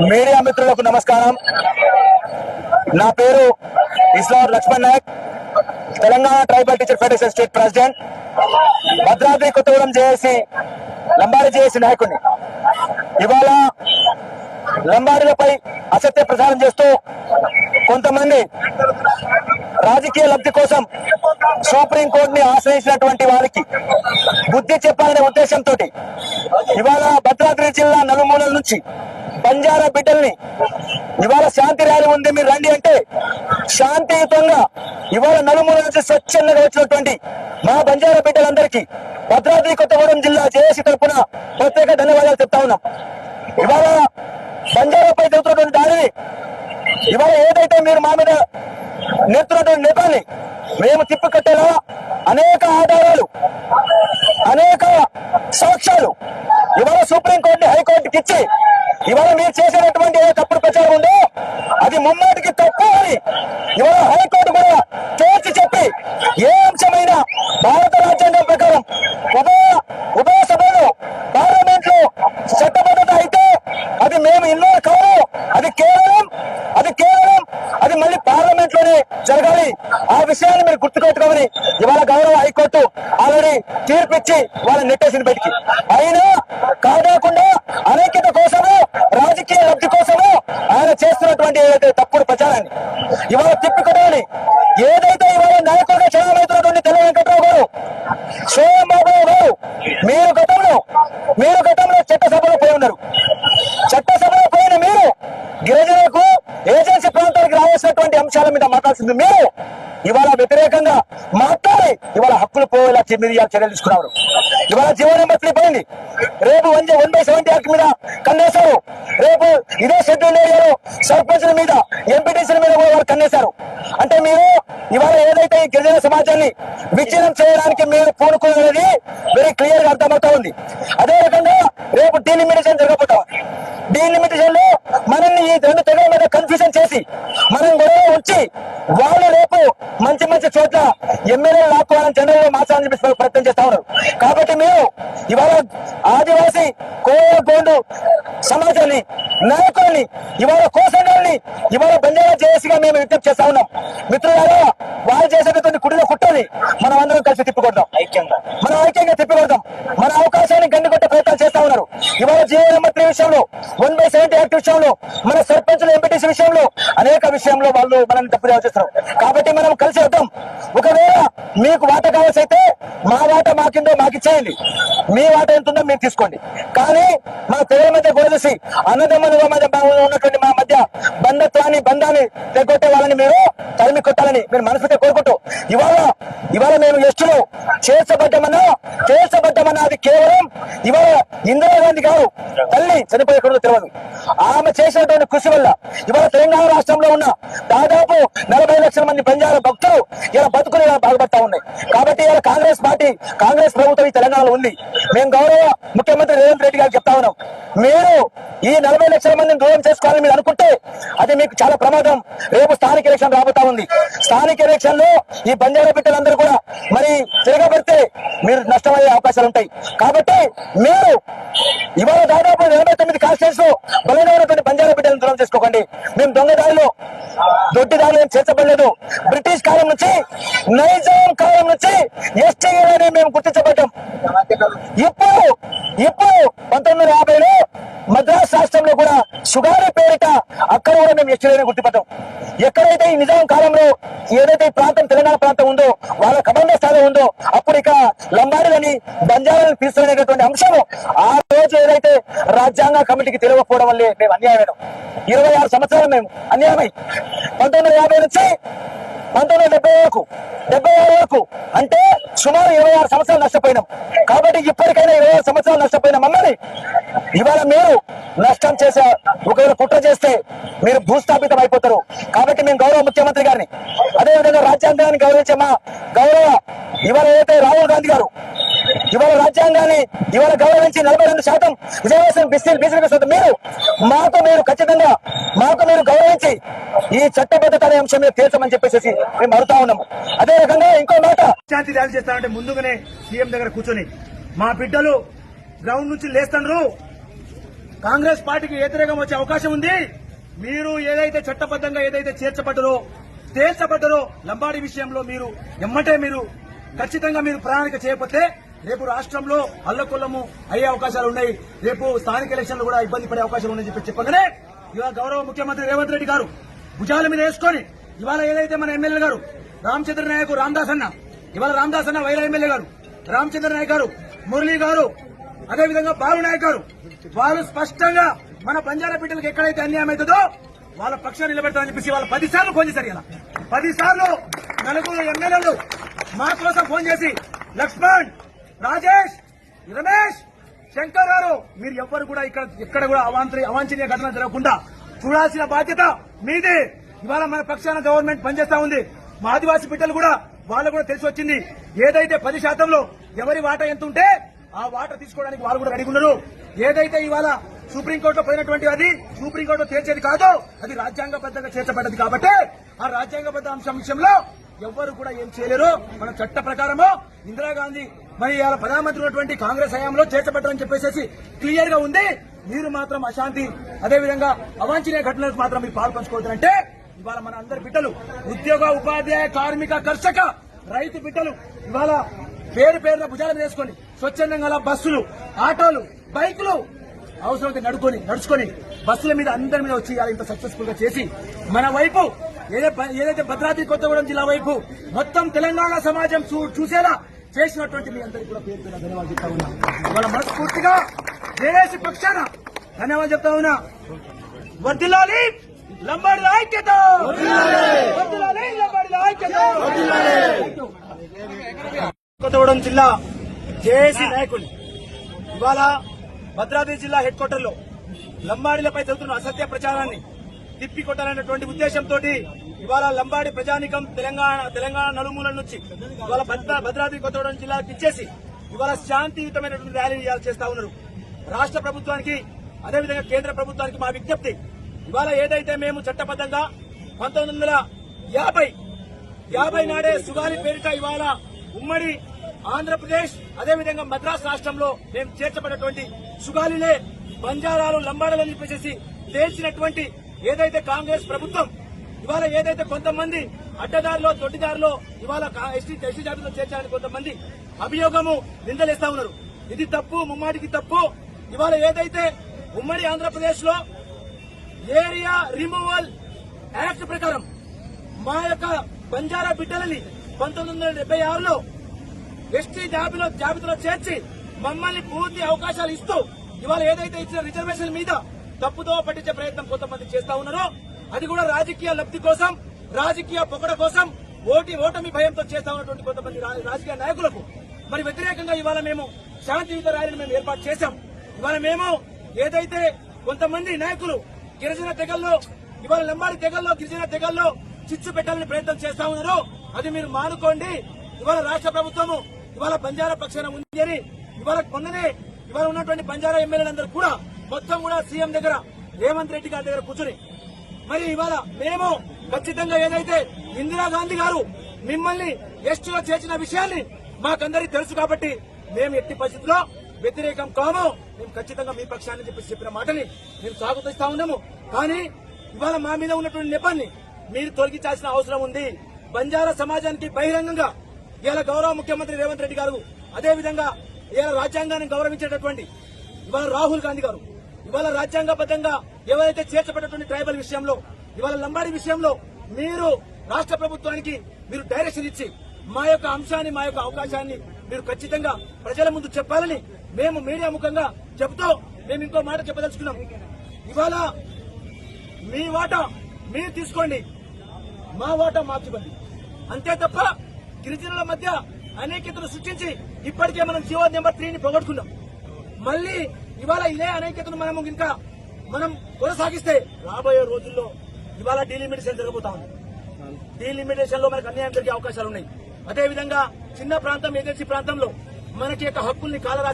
Media మిత్రులకు నమస్కారం. నా పేరు Islam Lakshman Nayak Telangana tribal teacher federation state president Bhadradri Kothagudem JAC Lambadi JAC నాయకుడిని. ఇవాళ లంబాడీలపై అసత్య ప్రచారం చేస్తూ కొంతమంది రాజకీయ లబ్ధి కోసం సుప్రీం కోర్టుని ఆశ్రయించినటువంటి వారికి బుద్ధి చెప్పాలనే ఉద్దేశంతో ఇవాళ భద్రాద్రి జిల్లా నలుమూలల నుంచి బంజారా బిడ్డల్ని ఇవాళ శాంతి ర్యాలీ ఉంది మీరు రండి అంటే శాంతియుతంగా ఇవాళ నలుమూల నుంచి స్వచ్ఛందంగా వచ్చినటువంటి మా బంజారా బిడ్డలందరికీ భద్రాద్రి కొత్తగూడెం జిల్లా జేఏసీ తరఫున ప్రత్యేక ధన్యవాదాలు చెప్తా ఉన్నాం. ఇవాళ బంజారాపై జరుగుతున్నటువంటి దాడిని ఇవాళ ఏదైతే మీరు మా మీద నెత్తున్నటువంటి నేపాన్ని మేము తిప్పికట్టేలా అనేక ఆధారాలు అనేక సాక్ష్యాలు ఇవాళ సుప్రీంకోర్టు హైకోర్టుకి ఇచ్చి ఇవాళ మీరు చేసేటటువంటి ఏ తప్పుడు ప్రచారం ఉందో అది ముమ్మాటికి తప్పు అని ఇవాళ హైకోర్టు కూడా తేల్చి చెప్పి ఏ అంశమైనా భారత రాజ్యాంగం ప్రకారం ఉభయ ఉభయ సభలో పార్లమెంట్లో చట్టబద్ధత అయితే అది మేము ఇన్వాల్వ్ కావు అది కేవలం అది కేవలం అది మళ్ళీ పార్లమెంట్లోనే జరగాలి. ఆ విషయాన్ని మీరు గుర్తుపెట్టుకోమని ఇవాళ గౌరవ హైకోర్టు ఆల్రెడీ తీర్పిచ్చి వాళ్ళని నెట్టేసిన బయటికి. అయినా కాదాకుండా అనైక్యత కోసము రాజకీయ లబ్ధి కోసము ఆయన చేస్తున్నటువంటి తప్పుడు ప్రచారాన్ని ఇవాళ తిప్పికొట్టాలి ఏదైతే ఇవాళ నాయకులుగా అంశాల మీద చేయాల్సింది మేము. ఇవాళ వ్యతిరేకంగా మాట్లాడి ఇవాళ హక్కులు పోయేలా చే- మీరు ఇవాళ చర్యలు తీసుకున్నారు ఇవాళ జీవో నెంబర్ త్రీ పోయింది. రేపు one one by seventy act మీద కన్నేశారు. రేపు ఇదే షెడ్యూల్ ఏరియాలో సర్పంచ్ల మీద ఎంపీటీసీల మీద కూడా వారు కన్నేశారు. అంటే మీరు ఇవాళ ఏదైతే ఈ గిరిజన సమాజాన్ని విచ్ఛిన్నం చేయడానికి మీరు పూనుకున్నది వెరీ క్లియర్గా అర్థమవుతా ఉంది. అదే రకంగా రేపు డీలిమిటేషన్ జరగబోతా డీలిమిటేషన్లో మనల్ని ఈ రెండు తెగల మీద కన్ఫ్యూజన్ చేసి మనం గొడవ ఉంచి వాళ్ళు రేపు మంచి మంచి చోట్ల ఎమ్మెల్యే లాక్కోవాలని జనరల్ మార్చాలని చెప్పి ప్రయత్నం చేస్తా ఉన్నారు. కాబట్టి మేము ఇవాళ ఆదివాసీ కోయ గోండు సమాజాన్ని నాయకుల్ని ఇవాళ కోసంగాల్ని ఇవాళ బంజారా జేఏసీగా మేము విజ్ఞప్తి చేస్తా ఉన్నాం. మిత్రులారా వాళ్ళు చేసేటటువంటి కుడిలో కుట్రని మనం అందరం కలిసి తిప్పికొడదాం ఐక్యంగా. మనం ఐక్యంగా తిప్పికొడదాం మన అవకాశాన్ని గండికొట్టే ప్రయత్నం చేస్తా ఉన్నారు. ఇవాళ జియో నెంబర్ త్రీ విషయంలో వన్ బై సెవెంటీ యాక్ట్ విషయంలో మన సర్పంచుల ఎంపీటీసీ విషయంలో అనేక విషయంలో వాళ్ళు మనల్ని తప్పు చేస్తారు కాబట్టి మనం కలిసి వద్దాం. ఒకవేళ మీకు వాట కావాల్సి అయితే మా వాట మాకిందో మాకు ఇచ్చేయండి. మీ వాట ఎంత ఉందో మీరు తీసుకోండి. కానీ మా పిల్లల మధ్య గొడవసి అన్నదమ్ముల మధ్య ఉన్నటువంటి మా మధ్య బంధత్వాన్ని బంధాన్ని తెగొట్టే వాళ్ళని మీరు తరిమి కొట్టాలని మీరు మనసుతో కోరుకుంటూ ఇవాళ ఇవాళ మేము ఎస్టులో చేర్చబడ్డామన్నా చేర్చబడ్డామన్నా అది కేవలం ఇవాళ ఇందిరాగాంధీ గారు తల్లి చనిపోయకూడదు తెలియదు. ఆమె చేసినటువంటి కృషి వల్ల ఇవాళ తెలంగాణ రాష్ట్రంలో ఉన్న దాదాపు నలభై లక్షల మంది పంజాల భక్తులు ఇలా బతుకుని ఇలా బాధపడతా ఉన్నాయి. కాబట్టి ఇలా కాంగ్రెస్ పార్టీ కాంగ్రెస్ ప్రభుత్వం ఈ తెలంగాణలో ఉంది. మేము గౌరవ ముఖ్యమంత్రి రేవంత్ రెడ్డి గారికి చెప్తా ఉన్నాం. మీరు ఈ నలభై లక్షల మందిని దూరం చేసుకోవాలని మీరు అనుకుంటే అది మీకు చాలా ప్రమాదం. రేపు స్థానిక ఎలక్షన్ రాబోతా ఉంది. స్థానిక ఎలక్షన్లో ఈ బంజారా బిడ్డలందరూ కూడా మరి తిరగబడితే మీరు నష్టమయ్యే అవకాశాలు ఉంటాయి. కాబట్టి మీరు ఇవాళ దాదాపు ఎనభై తొమ్మిది కాన్స్టిట్యూన్స్లో బలంగా ఉన్నటువంటి బంజారా బిడ్డలను దూరం చేసుకోకండి. మేము దొంగ దారిలో దొడ్డి దారిలో ఏం చేర్చబడలేదు. బ్రిటిష్ కాలం నుంచి నైజాం కాలం నుంచి ఎస్టీ అని మేము గుర్తించబడ్డాం. ఇప్పుడు ఇప్పుడు పంతొమ్మిది వందల యాభైలో మద్రాస్ రాష్ట్రంలో కూడా సుగారి పేరిట అక్కడ కూడా మేము ఎస్టీలని గుర్తుపట్టాం. ఎక్కడైతే ఈ నిజాం కాలంలో ఏదైతే ఈ ప్రాంతం తెలంగాణ ప్రాంతం ఉందో వాళ్ళ కబంధ స్థానం ఉందో అప్పుడు ఇక లంబాడీలని బంజారాలను పిలుస్తున్నటువంటి అంశం ఆ రోజు ఏదైతే రాజ్యాంగ కమిటీకి తెలియకపోవడం వల్లే మేము అన్యాయమైన. ఇరవై ఆరు సంవత్సరాలు మేము అన్యాయమై. పంతొమ్మిది వందల యాభై నుంచి పంతొమ్మిది వందల డెబ్బై వరకు డెబ్బై ఆరు వరకు అంటే సుమారు ఇరవై ఆరు సంవత్సరాలు నష్టపోయినాం. కాబట్టి ఇప్పటికైనా ఇరవై ఆరు సంవత్సరాలు నష్టపోయినాం మమ్మల్ని ఇవాళ మీరు నష్టం చేసే ఒకవేళ కుట్ర చేస్తే మీరు భూస్థాపితం అయిపోతారు. కాబట్టి మేము గౌరవ ముఖ్యమంత్రి గారిని అదేవిధంగా రాజ్యాంగాన్ని గౌరవించే మా గౌరవ ఇవాళ ఏదైతే రాహుల్ గాంధీ గారు ఇవాళ రాజ్యాంగాన్ని ఇవాళ గౌరవించి నలభై రెండు శాతం రిజర్వేషన్ బీసీ బీసీ మీరు మాకు మీరు ఖచ్చితంగా మాకు మీరు గౌరవించి ఈ చట్టబద్ధత అనే అంశం మీద తీర్చమని చెప్పేసి మేము అడుగుతా ఉన్నాము. అదే రకంగా ఇంకో మాట. శాంతి ర్యాలీ చేస్తానంటే ముందుగానే సీఎం దగ్గర కూర్చొని మా బిడ్డలు గ్రౌండ్ నుంచి లేస్తున్నారు కాంగ్రెస్ పార్టీకి వ్యతిరేకం వచ్చే అవకాశం ఉంది. మీరు ఏదైతే చట్టబద్ధంగా ఏదైతే చేర్చబడ్డరో తేల్చబడ్డరో లంబాడి విషయంలో మీరు ఎమ్మటే మీరు ఖచ్చితంగా మీరు ప్రణాళిక చేయకపోతే రేపు రాష్ట్రంలో అల్లకొల్లము అయ్యే అవకాశాలు ఉన్నాయి. రేపు స్థానిక ఎలక్షన్లు కూడా ఇబ్బంది పడే అవకాశాలు ఉన్నాయని చెప్పి చెప్పగానే ఇవాళ గౌరవ ముఖ్యమంత్రి రేవంత్ రెడ్డి గారు భుజాల మీద వేసుకొని ఇవాళ ఏదైతే మన ఎమ్మెల్యే గారు రామచంద్ర నాయకు రామదాస్ అన్న ఇవాళ రామదాస్ అన్న వైరా ఎమ్మెల్యే గారు రామచంద్ర నాయక్ గారు మురళీ గారు అదేవిధంగా బాలు నాయక్ గారు వాళ్ళు స్పష్టంగా మన బంజారా బిడ్డలకు ఎక్కడైతే అన్యాయం అవుతుందో వాళ్ళ పక్షాన్ని నిలబెడతారని చెప్పేసి వాళ్ళ పది సార్లు ఫోన్ చేశారు ఇలా పది సార్లు నలుగురు ఎమ్మెల్యేలు మా కోసం ఫోన్ చేసి లక్ష్మణ్ రాజేష్! రమేష్! శంకర్ గారు మీరు ఎవ్వరు కూడా ఇక్కడ ఎక్కడ కూడా అవాంతరి అవాంఛనీయ ఘటన జరగకుండా చూడాల్సిన బాధ్యత మీదే. ఇవాళ మన పక్షాన గవర్నమెంట్ పనిచేస్తా ఉంది. మా ఆదివాసీ బిడ్డలు కూడా వాళ్ళు కూడా తెలిసి వచ్చింది. ఏదైతే పది శాతంలో ఎవరి వాటా ఎంత ఉంటే ఆ వాటా తీసుకోవడానికి వాళ్ళు కూడా రెడీ ఉన్నారు. ఏదైతే ఇవాళ సుప్రీంకోర్టులో పోయినటువంటి అది సుప్రీంకోర్టులో తీర్చేది కాదో అది రాజ్యాంగబద్ధంగా చేర్చబడ్డది కాబట్టి ఆ రాజ్యాంగబద్ధ అంశం విషయంలో ఎవ్వరు కూడా ఏం చేయలేరు. మన చట్ట ప్రకారము ఇందిరాగాంధీ మరి ఇవాళ ప్రధానమంత్రి ఉన్నటువంటి కాంగ్రెస్ హయాంలో చేర్చబడ్డారని చెప్పేసి క్లియర్గా ఉంది. మీరు మాత్రం అశాంతి అదేవిధంగా అవాంఛనీయ ఘటనలకు మాత్రం మీరు పాల్పంచుకోవద్దంటే ఇవాళ మన అందరి బిడ్డలు ఉద్యోగ ఉపాధ్యాయ కార్మిక కర్షక రైతు బిడ్డలు ఇవాళ పేరు పేరున భుజాల వేసుకొని స్వచ్ఛందంగా బస్సులు ఆటోలు బైకులు అవసరమైతే నడుకొని నడుచుకొని బస్సుల మీద అందరి మీద వచ్చి ఇంత సక్సెస్ఫుల్గా చేసి మన వైపు ఏదైతే ఏదైతే భద్రాద్రి కొత్తగూడెం జిల్లా వైపు మొత్తం తెలంగాణ సమాజం చూ- చూసేలా చేసినటువంటి మీ అందరికీ కూడా పేరు పేరు ధన్యవాదాలు చెప్తా ఉన్నా. ఇవాళ మనస్ఫూర్తిగా జేఏసీ పక్షాన ధన్యవాదాలు చెప్తా ఉన్నా. వర్దిల్లాలి లంబాడి ఐక్యత! వర్ధిల్లాలి లంబాడి ఐక్యత! కొత్తగూడెం జిల్లా జేఏసీ నాయకులు. ఇవాళ భద్రాద్రి జిల్లా హెడ్ క్వార్టర్లో లంబాడీలపై జరుగుతున్న అసత్య ప్రచారాన్ని తిప్పి కొట్టాలనేటువంటి ఉద్దేశంతో ఇవాళ లంబాడి ప్రజానికం తెలంగాణ తెలంగాణ నలుమూల నుంచి ఇవాళ భద్ర భద్రాద్రి కొత్తగూడెం జిల్లా ఇచ్చేసి ఇవాళ శాంతియుతమైనటువంటి ర్యాలీ చేస్తా ఉన్నారు. రాష్ట్ర ప్రభుత్వానికి అదేవిధంగా కేంద్ర ప్రభుత్వానికి మా విజ్ఞప్తి. ఇవాళ ఏదైతే మేము చట్టబద్ధంగా పంతొమ్మిది వందల యాభై యాభై నాడే సుగాలి పేరిట ఇవాళ ఉమ్మడి ఆంధ్రప్రదేశ్ అదేవిధంగా మద్రాస్ రాష్ట్రంలో మేము చేర్చబడినటువంటి సుగాలిలే బంజారాలు లంబాడలని చెప్పేసి తేల్చినటువంటి ఏదైతే కాంగ్రెస్ ప్రభుత్వం ఇవాళ ఏదైతే కొంతమంది అడ్డదారిలో తొట్టిదారిలో ఇవాళ ఎస్టీ ఎస్టీ జాబితాలో చేర్చాలని కొంతమంది అభియోగము నిందలేస్తా ఉన్నారు. ఇది తప్పు ముమ్మాటికి తప్పు. ఇవాళ ఏదైతే ఉమ్మడి ఆంధ్రప్రదేశ్లో ఏరియా రిమూవల్ యాక్ట్ ప్రకారం మా యొక్క బంజారా బిడ్డలని పంతొమ్మిది వందల డెబ్బై ఆరులో ఎస్టీ జాబిలో జాబితాలో చేర్చి మమ్మల్ని పూర్తి అవకాశాలు ఇస్తూ ఇవాళ ఏదైతే ఇచ్చిన రిజర్వేషన్ మీద తప్పుదో పట్టించే ప్రయత్నం కొంతమంది చేస్తా ఉన్నారో అది కూడా రాజకీయ లబ్ధి కోసం రాజకీయ పొగడ కోసం ఓటి ఓటమి భయంతో చేస్తా ఉన్నటువంటి కొంతమంది రాజకీయ నాయకులకు. మరి వ్యతిరేకంగా ఇవాళ మేము శాంతియుత ర్యాలీని మేము ఏర్పాటు చేశాం. ఇవాళ మేము ఏదైతే కొంతమంది నాయకులు గిరిజన తెగల్లో ఇవాళ లంబాడి తెగల్లో గిరిజన తెగల్లో చిచ్చు పెట్టాలని ప్రయత్నం చేస్తా ఉన్నారు అది మీరు మానుకోండి. ఇవాళ రాష్ట్ర ప్రభుత్వము ఇవాళ బంజారా పక్షాన ఉంది అని ఇవాళ మొన్ననే ఇవాళ ఉన్నటువంటి బంజారా ఎమ్మెల్యేలందరూ కూడా మొత్తం కూడా సీఎం దగ్గర రేవంత్ రెడ్డి గారి దగ్గర కూర్చుని. మరి ఇవాళ మేము ఖచ్చితంగా ఏదైతే ఇందిరాగాంధీ గారు మిమ్మల్ని ఎస్టీలో చేర్చిన విషయాన్ని మాకందరికి తెలుసు కాబట్టి మేము ఎట్టి పరిస్థితుల్లో వ్యతిరేకం కాము. మేము ఖచ్చితంగా మీ పక్షాన్ని చెప్పి చెప్పిన మాటని మేము స్వాగతిస్తా ఉన్నాము. కానీ ఇవాళ మా మీద ఉన్నటువంటి నెపాన్ని మీరు తొలగించాల్సిన అవసరం ఉంది. బంజారా సమాజానికి బహిరంగంగా ఇవాళ గౌరవ ముఖ్యమంత్రి రేవంత్ రెడ్డి గారు అదేవిధంగా ఇవాళ రాజ్యాంగాన్ని గౌరవించేటటువంటి ఇవాళ రాహుల్ గాంధీ గారు ఇవాళ రాజ్యాంగబద్ధంగా ఎవరైతే చేర్చబడినటువంటి ట్రైబల్ విషయంలో ఇవాళ లంబాడి విషయంలో మీరు రాష్ట్ర ప్రభుత్వానికి మీరు డైరెక్షన్ ఇచ్చి మా యొక్క అంశాన్ని మా యొక్క అవకాశాన్ని మీరు ఖచ్చితంగా ప్రజల ముందు చెప్పాలని మేము మీడియా ముఖంగా చెబుతూ మేము ఇంకో మాట చెప్పదలుచుకున్నాం. ఇవాళ మీ వాటా మీరు తీసుకోండి మా వాటా మాకు ఇవ్వండి అంతే తప్ప గిరిజనుల మధ్య అనేకతను సృష్టించి ఇప్పటికే మనం జీవో నెంబర్ త్రీని పోగొట్టుకున్నాం. మళ్ళీ ఇవాళ ఇదే అనేకతను మనము ఇంకా మనం కొనసాగిస్తే రాబోయే రోజుల్లో ఇవాళ డీలిమిటేషన్ జరగబోతా ఉంది. డీలిమిటేషన్లో మనకు అన్యాయం జరిగే అవకాశాలు ఉన్నాయి అదేవిధంగా చిన్న ప్రాంతం ఏజెన్సీ ప్రాంతంలో మనకి యొక్క హక్కుల్ని కాలరాసి